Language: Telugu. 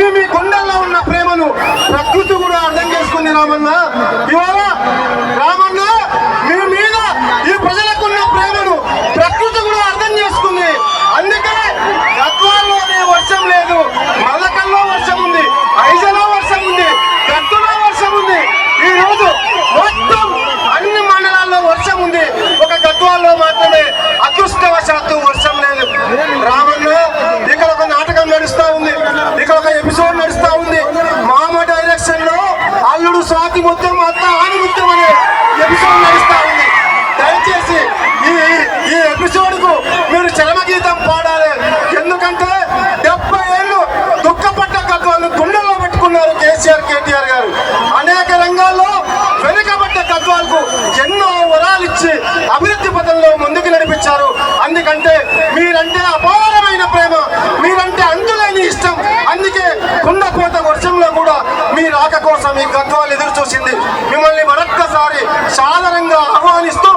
ఇవి మీ గుండెల్లో ఉన్న ప్రేమను ప్రకృతి కూడా అర్థం చేసుకుంది రామన్న. ఇవాళ రామ mati botol mata. రాక కోసం ఈ గద్వాలు ఎదురు చూసింది మిమ్మల్ని మరొక్కసారి సాధారణంగా ఆహ్వానిస్తూ